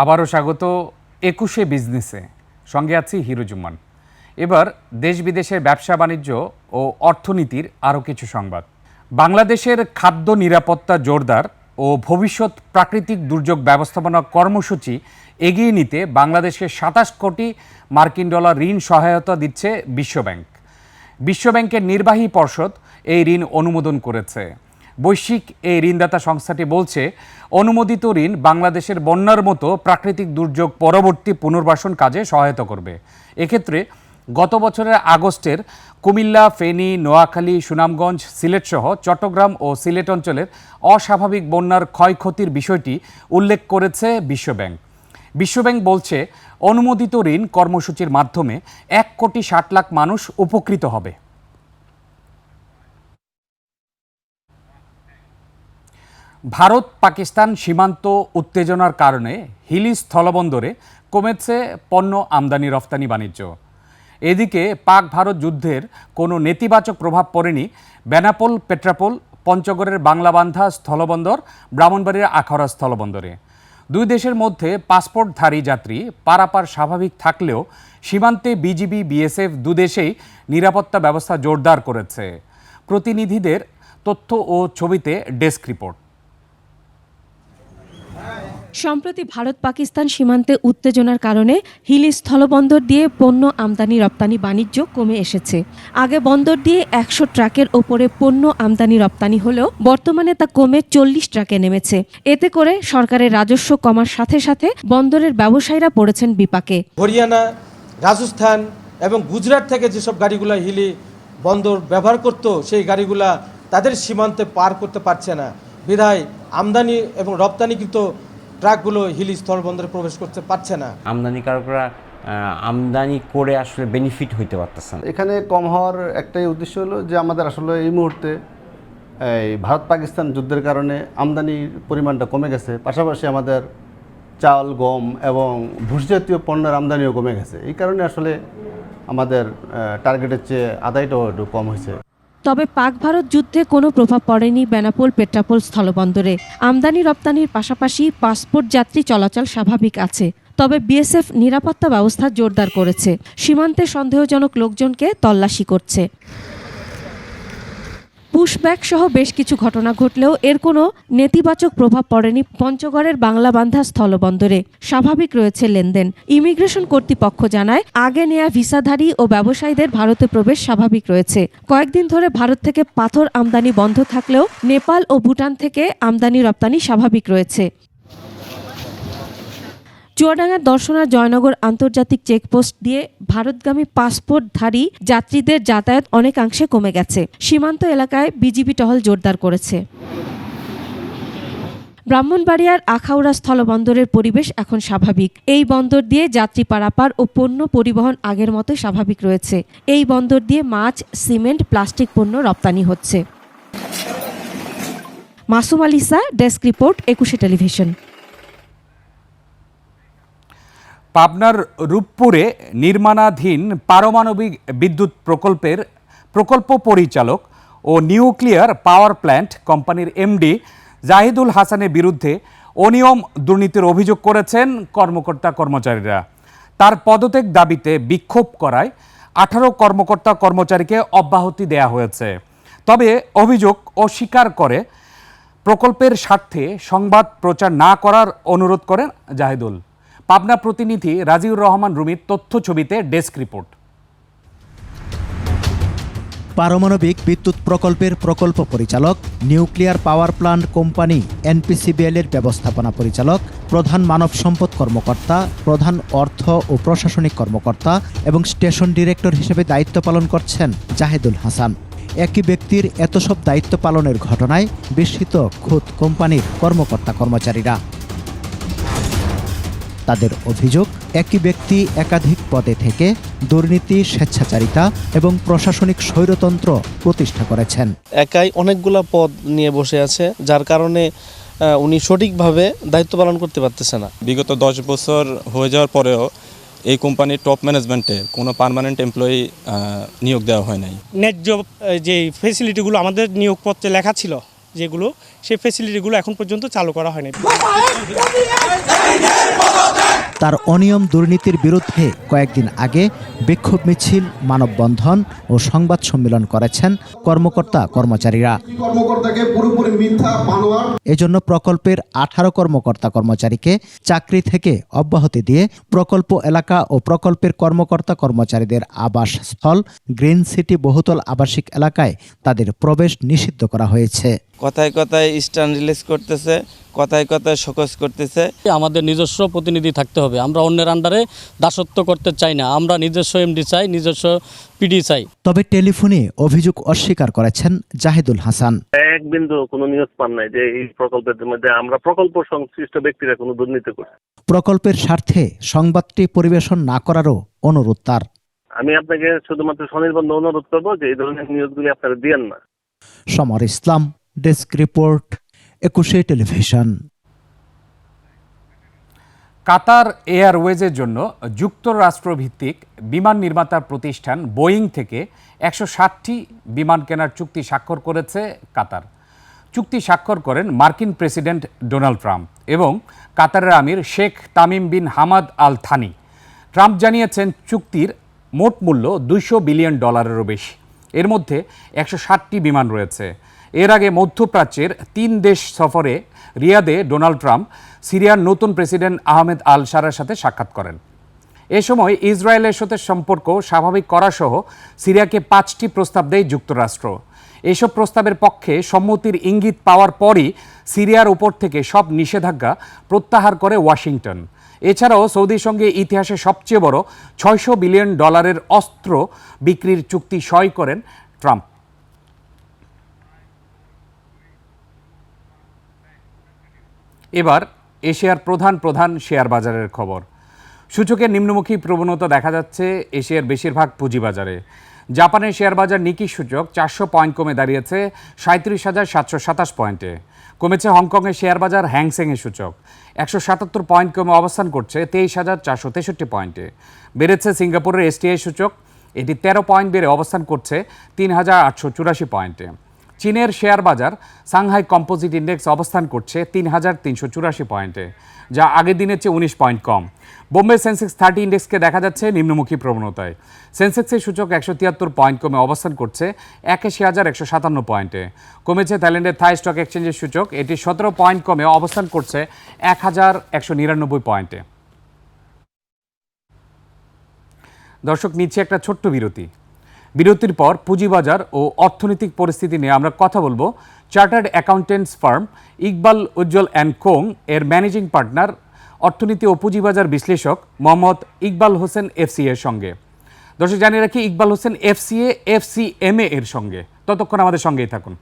আবারও স্বাগত একুশে বিজনেসে। সঙ্গে আছি হিরোজুম্মান এবার দেশ বিদেশের ব্যবসা বাণিজ্য ও অর্থনীতির আরও কিছু সংবাদ। বাংলাদেশের খাদ্য নিরাপত্তা জোরদার ও ভবিষ্যৎ প্রাকৃতিক দুর্যোগ ব্যবস্থাপনা কর্মসূচি এগিয়ে নিতে বাংলাদেশকে সাতাশ কোটি মার্কিন ডলার ঋণ সহায়তা দিচ্ছে বিশ্বব্যাংক। বিশ্বব্যাংকের নির্বাহী পর্ষদ এই ঋণ অনুমোদন করেছে। বৈশ্বিক এই ঋণদাতা সংস্থাটি বলছে, অনুমোদিত ঋণ বাংলাদেশের বন্যার মতো প্রাকৃতিক দুর্যোগ পরবর্তী পুনর্বাসন কাজে সহায়তা করবে। এক্ষেত্রে গত বছরের আগস্টের কুমিল্লা, ফেনী, নোয়াখালী, সুনামগঞ্জ, সিলেটসহ চট্টগ্রাম ও সিলেট অঞ্চলের অস্বাভাবিক বন্যার ক্ষয়ক্ষতির বিষয়টি উল্লেখ করেছে বিশ্বব্যাংক। বিশ্বব্যাংক বলছে, অনুমোদিত ঋণ কর্মসূচির মাধ্যমে এক কোটি ষাট লাখ মানুষ উপকৃত হবে। ভারত পাকিস্তান সীমান্ত উত্তেজনার কারণে হিলি স্থলবন্দরে কমেছে পণ্য আমদানি রফতানি বাণিজ্য। এদিকে পাক ভারত যুদ্ধের কোনো নেতিবাচক প্রভাব পড়েনি। বেনাপোল, পেট্রাপোল, পঞ্চগড়ের বাংলাবান্ধা স্থলবন্দর ব্রাহ্মণবাড়ির আখাউড়া স্থলবন্দরে। দুই দেশের মধ্যে পাসপোর্টধারী যাত্রী পারাপার স্বাভাবিক থাকলেও সীমান্তে বিজিবি, বিএসএফ দুদেশেই নিরাপত্তা ব্যবস্থা জোরদার করেছে। প্রতিনিধিদের তথ্য ও ছবিতে ডেস্ক রিপোর্ট। সম্প্রতি ভারত পাকিস্তান সীমান্তে উত্তেজনার কারণে হিলি স্থলবন্দর দিয়ে পণ্য আমদানি রপ্তানি বাণিজ্য কমে এসেছে। আগে বন্দর দিয়ে একশো ট্রাকের ওপরে পণ্য আমদানি রপ্তানি হলেও বর্তমানে তা কমে চল্লিশ ট্রাকে নেমেছে। এতে করে সরকারের রাজস্ব কমার সাথে সাথে বন্দরের ব্যবসায়ীরা পড়েছেন বিপাকে। হরিয়ানা, রাজস্থান এবং গুজরাট থেকে যেসব গাড়িগুলো হিলি বন্দর ব্যবহার করতো, সেই গাড়িগুলা তাদের সীমান্তে পার করতে পারছে না। বিধায় আমদানি এবং রপ্তানিকৃত ট্রাকগুলো হিলি স্থলবন্দরে প্রবেশ করতে পারছে না। আমদানিকারকরা আহ, আমদানি করে আসলে বেনিফিট হইতে পারতেছে না। এখানে কম হওয়ার একটাই উদ্দেশ্য হলো যে আমাদের আসলে এই মুহূর্তে এই ভারত পাকিস্তান যুদ্ধের কারণে আমদানির পরিমাণটা কমে গেছে। পাশাপাশি আমাদের চাল গম এবং ভুষজাতীয় পণ্যের আমদানিও কমে গেছে। এই কারণে আসলে আমাদের টার্গেটের চেয়ে আদায়টাও একটু কম হয়েছে। তবে পাক ভারত যুদ্ধে কোনো প্রভাব পড়েনি বেনাপোল পেট্রাপোল স্থলবন্দরে। আমদানি রপ্তানির পাশাপাশি পাসপোর্ট যাত্রী চলাচল স্বাভাবিক আছে, তবে বিএসএফ নিরাপত্তা ব্যবস্থা জোরদার করেছে। সীমান্তে সন্দেহজনক লোকজনকে তল্লাশি করছে। পুশব্যাক সহ বেশ কিছু ঘটনা ঘটলেও এর কোনো নেতিবাচক প্রভাব পড়েনি পঞ্চগড়ের বাংলাবান্ধা স্থলবন্দরে। স্বাভাবিক রয়েছে লেনদেন। ইমিগ্রেশন কর্তৃপক্ষ জানায়, আগে নেয়া ভিসাধারী ও ব্যবসায়ীদের ভারতে প্রবেশ স্বাভাবিক রয়েছে। কয়েকদিন ধরে ভারত থেকে পাথর আমদানি বন্ধ থাকলেও নেপাল ও ভুটান থেকে আমদানি রপ্তানি স্বাভাবিক রয়েছে। চুয়াডাঙ্গার দর্শনার জয়নগর আন্তর্জাতিক চেকপোস্ট দিয়ে ভারতগামী পাসপোর্টধারী যাত্রীদের যাতায়াত অনেকাংশে কমে গেছে। সীমান্ত এলাকায় বিজিবি টহল জোরদার করেছে। ব্রাহ্মণবাড়িয়ার আখাউড়া স্থলবন্দরের পরিবেশ এখন স্বাভাবিক। এই বন্দর দিয়ে যাত্রী পারাপার ও পণ্য পরিবহন আগের মতো স্বাভাবিক রয়েছে। এই বন্দর দিয়ে মাছ, সিমেন্ট, প্লাস্টিক পণ্য রপ্তানি হচ্ছে। Masum Alisa desk report, Ekushey television. পাবনার রূপপুরে নির্মাণাধীন পারমাণবিক বিদ্যুৎ প্রকল্পের প্রকল্প পরিচালক ও নিউক্লিয়ার পাওয়ার প্ল্যান্ট কোম্পানির এমডি জাহিদুল হাসানের বিরুদ্ধে অনিয়ম দুর্নীতির অভিযোগ করেছেন কর্মকর্তা কর্মচারীরা। তার পদত্যাগ দাবিতে বিক্ষোভ করায় আঠারো কর্মকর্তা কর্মচারীকে অব্যাহতি দেয়া হয়েছে। তবে অভিযোগ অস্বীকার করে প্রকল্পের স্বার্থে সংবাদ প্রচার না করার অনুরোধ করেন জাহিদুল। পাবনা প্রতিনিধি রাজিউর রহমান রুমির তথ্য ছবিতে ডেস্ক রিপোর্ট। পারমাণবিক বিদ্যুৎ প্রকল্পের প্রকল্প পরিচালক, nuclear power plant company NPCBL এর ব্যবস্থাপনা পরিচালক, প্রধান মানব সম্পদ কর্মকর্তা, প্রধান অর্থ ও প্রশাসনিক কর্মকর্তা এবং স্টেশন ডিরেক্টর হিসেবে দায়িত্ব পালন করছেন জাহেদুল হাসান। একই ব্যক্তির এত সব দায়িত্ব পালনের ঘটনায় বিস্মিত খুদ কোম্পানির কর্মকর্তা কর্মচারীরা তাদের অভিযোগ একই ব্যক্তি একাধিক পদে থেকে দুর্নীতি স্বেচ্ছাচারিতা এবং প্রশাসনিক স্বৈরতন্ত্র প্রতিষ্ঠা করেছেন। একাই অনেকগুলা পদ নিয়ে বসে আছে যার কারণে উনি সঠিকভাবে দায়িত্ব পালন করতে পারতেছে না। বিগত দশ বছর হয়ে যাওয়ার পরেও এই কোম্পানির টপ ম্যানেজমেন্টে কোনো পার্মানেন্ট এমপ্লয়ি নিয়োগ দেওয়া হয় নাই। ন্যায্য যে ফেসিলিটিগুলো আমাদের নিয়োগপত্রে লেখা ছিল যেগুলো সেই ফেসিলিটিগুলো এখন পর্যন্ত চালু করা হয়নি। তার অনিয়ম দুর্নীতির বিরুদ্ধে কয়েকদিন আগে বিক্ষোভ মিছিল মানববন্ধন ও সংবাদ সম্মেলন করেছেন কর্মকর্তা কর্মচারীরা। এজন্য প্রকল্পের আঠারো কর্মকর্তা কর্মচারীকে চাকরি থেকে অব্যাহতি দিয়ে প্রকল্প এলাকা ও প্রকল্পের কর্মকর্তা কর্মচারীদের আবাসস্থল গ্রিন সিটি বহুতল আবাসিক এলাকায় তাদের প্রবেশ নিষিদ্ধ করা হয়েছে। কথায় কথায় স্টান রিলিজ করতেছে কথায় কথায় সকস করতেছে। আমাদের নিজস্ব প্রতিনিধি থাকতে হবে আমরা অন্যের আন্ডারে দাসত্ব করতে চাই না আমরা নিজস্ব এমডি চাই নিজস্ব পিডি চাই। তবে টেলিফোনে অভিযোগ অস্বীকার করেছেন জাহিদুল হাসান। এক বিন্দু কোনো নিউজ পান নাই যে এই প্রকল্পের মধ্যে আমরা প্রকল্প সংশ্লিষ্ট ব্যক্তিরা কোনো দুর্নীতি করছে। প্রকল্পের স্বার্থে সংবাদটি পরিবেশন না করারও অনুরোধ তার। আমি আপনাকে শুধুমাত্র স্বনির্বন্ধ অনুরোধ করব যে এই ধরনের নিউজগুলি আপনারা দিয়েন না। Samar Islam desk report Ekushey television Qatar এয়ারওয়েজের জন্য যুক্তরাষ্ট্রভিত্তিক বিমান নির্মাতা প্রতিষ্ঠান বোয়িং থেকে একশো ষাটটি বিমান কেনার চুক্তি স্বাক্ষর করেছে কাতার। চুক্তি স্বাক্ষর করেন মার্কিন প্রেসিডেন্ট ডোনাল্ড ট্রাম্প এবং কাতারের আমির Sheikh Tamim bin Hamad Al Thani Trump জানিয়েছেন, চুক্তির মোট মূল্য দুইশো বিলিয়ন ডলারেরও বেশি। এর মধ্যে একশো ষাটটি বিমান রয়েছে। এর আগে মধ্যপ্রাচ্যের তিন দেশ সফরে রিয়াদে ডোনাল্ড ট্রাম্প, সিরিয়ার নতুন প্রেসিডেন্ট আহমেদ আল সারার সাথে সাক্ষাৎ করেন। এ সময় ইসরায়েলের সাথে সম্পর্ক স্বাভাবিক করাসহ সিরিয়াকে পাঁচটি প্রস্তাব দেয় যুক্তরাষ্ট্র। এসব প্রস্তাবের পক্ষে সম্মতির ইঙ্গিত পাওয়ার পরই সিরিয়ার উপর থেকে সব নিষেধাজ্ঞা প্রত্যাহার করে ওয়াশিংটন। এছাড়াও সৌদির সঙ্গে ইতিহাসে সবচেয়ে বড় ছয়শো বিলিয়ন ডলারের অস্ত্র বিক্রির চুক্তি সই করেন ট্রাম্প। এবার এশিয়ার প্রধান প্রধান শেয়ার বাজারের খবর। সূচকের নিম্নমুখী প্রবণতা দেখা যাচ্ছে এশিয়ার বেশিরভাগ পুঁজিবাজারে। জাপানের শেয়ার বাজার নিকি সূচক চারশো পয়েন্ট কমে দাঁড়িয়েছে সাঁত্রিশ হাজার সাতশো সাতাশ পয়েন্টে। কমেছে হংকংয়ের শেয়ার বাজার হ্যাংসেংয়ের সূচক। একশো সাতাত্তর পয়েন্ট কমে অবস্থান করছে তেইশ হাজার চারশো তেষট্টি পয়েন্টে। বেড়েছে সিঙ্গাপুরের এসটিআই সূচক। এটি তেরো পয়েন্ট বেড়ে অবস্থান করছে তিন হাজার আটশো চুরাশি পয়েন্টে। চীনের শেয়ার বাজার সাংহাই কম্পোজিট ইন্ডেক্স অবস্থান করছে তিন হাজার তিনশো চুরাশি পয়েন্টে, যা আগের দিনের চেয়ে উনিশ পয়েন্ট কম। বোম্বে সেন্সেক্স থার্টি ইন্ডেক্সকে দেখা যাচ্ছে নিম্নমুখী প্রবণতায়। সেন্সেক্সের সূচক একশো তিয়াত্তর পয়েন্ট কমে অবস্থান করছে একাশি হাজার একশো সাতান্ন পয়েন্টে। কমেছে থাইল্যান্ডের থাই স্টক এক্সচেঞ্জের সূচক, এটি সতেরো পয়েন্ট কমে অবস্থান করছে এক হাজার একশো নিরানব্বই পয়েন্টে। দর্শক, নিচ্ছে একটা ছোট্ট বিরতি। বিরতির পর পুঁজিবাজার ও অর্থনৈতিক পরিস্থিতি নিয়ে আমরা কথা বলব। Chartered accountants firm Iqbal Ujjwal and co এর ম্যানেজিং পার্টনার, অর্থনীতি ও পুঁজিবাজার বিশ্লেষক মোহাম্মদ ইকবাল হোসেন এফসি এর সঙ্গে। দর্শক, জানিয়ে রাখি, ইকবাল হোসেন এফসিএ এফসিএমএ এর সঙ্গে। ততক্ষণ আমাদের সঙ্গেই থাকুন।